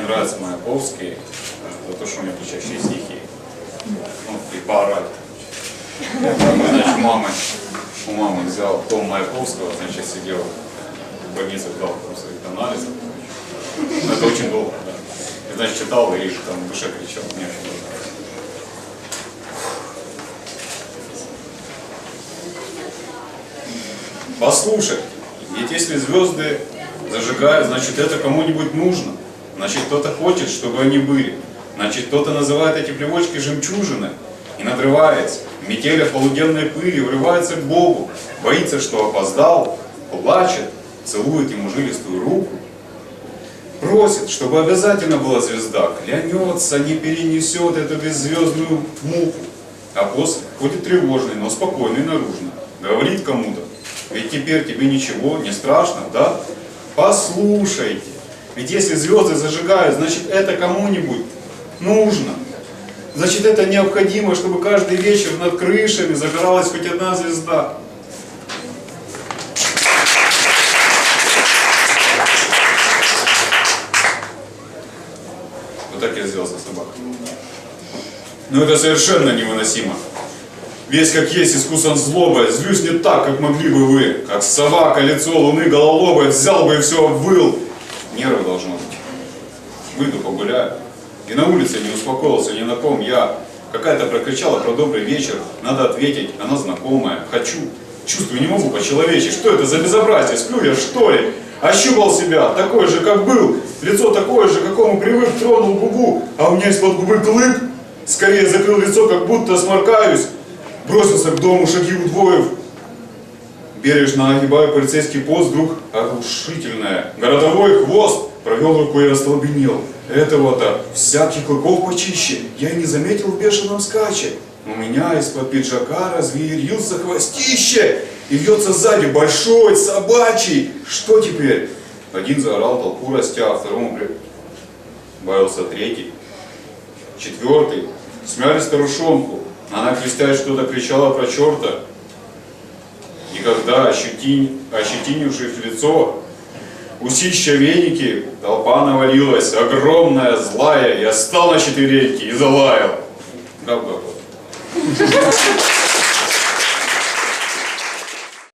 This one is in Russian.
нравится Маяковский э, за то, что у него кричащие стихи. Ну, и поорать. Мы, значит, мамы, у мамы взял том Маяковского, значит, сидел в больнице, ждал своих анализов. Ну, это очень долго, да. И, значит, читал и там в душе кричал. Мне очень нравится. Послушай, ведь если звезды зажигают, значит это кому-нибудь нужно. Значит кто-то хочет, чтобы они были. Значит кто-то называет эти плевочки жемчужины и надрывается. В метелях полуденной пыли врывается к Богу, боится, что опоздал, плачет, целует ему жилистую руку. Просит, чтобы обязательно была звезда, клянется, не перенесет эту беззвездную муку. А после ходит тревожный, но спокойный наружно. Говорит кому-то, ведь теперь тебе ничего не страшно, да? Послушайте, ведь если звезды зажигают, значит это кому-нибудь нужно. Значит это необходимо, чтобы каждый вечер над крышами загоралась хоть одна звезда. Вот так я сделал со собакой. Но это совершенно невыносимо. Весь как есть искусан злобой, злюсь не так, как могли бы вы. Как сова, колецо луны гололобой, взял бы и все обвыл. Нервы должно быть. Выйду погуляю. И на улице не успокоился ни на ком. Я какая-то прокричала про добрый вечер. Надо ответить, она знакомая. Хочу. Чувствую, не могу по-человечески. Что это за безобразие? Сплю я, что ли? Ощупал себя, такой же, как был. Лицо такое же, какому привык, тронул губу. А у меня из-под губы клык. Скорее закрыл лицо, как будто сморкаюсь. Бросился к дому, шаги удвоев. Бережно огибая полицейский пост, вдруг оглушительное. Городовой хвост провел рукой и остолбенел. Этого-то всяких клыков почище. Я и не заметил в бешеном скаче. У меня из-под пиджака разверился хвостище. И вьется сзади большой, собачий. Что теперь? Один заорал толпу растя, а второму при... Бавился третий. Четвертый. Смяли старушонку. Она крестясь что-то кричала про черта. Когда, ощетин, ощетинившись лицо, усища веники, толпа навалилась, огромная, злая. Я стал на четвереньки и залаял. Гав-гав.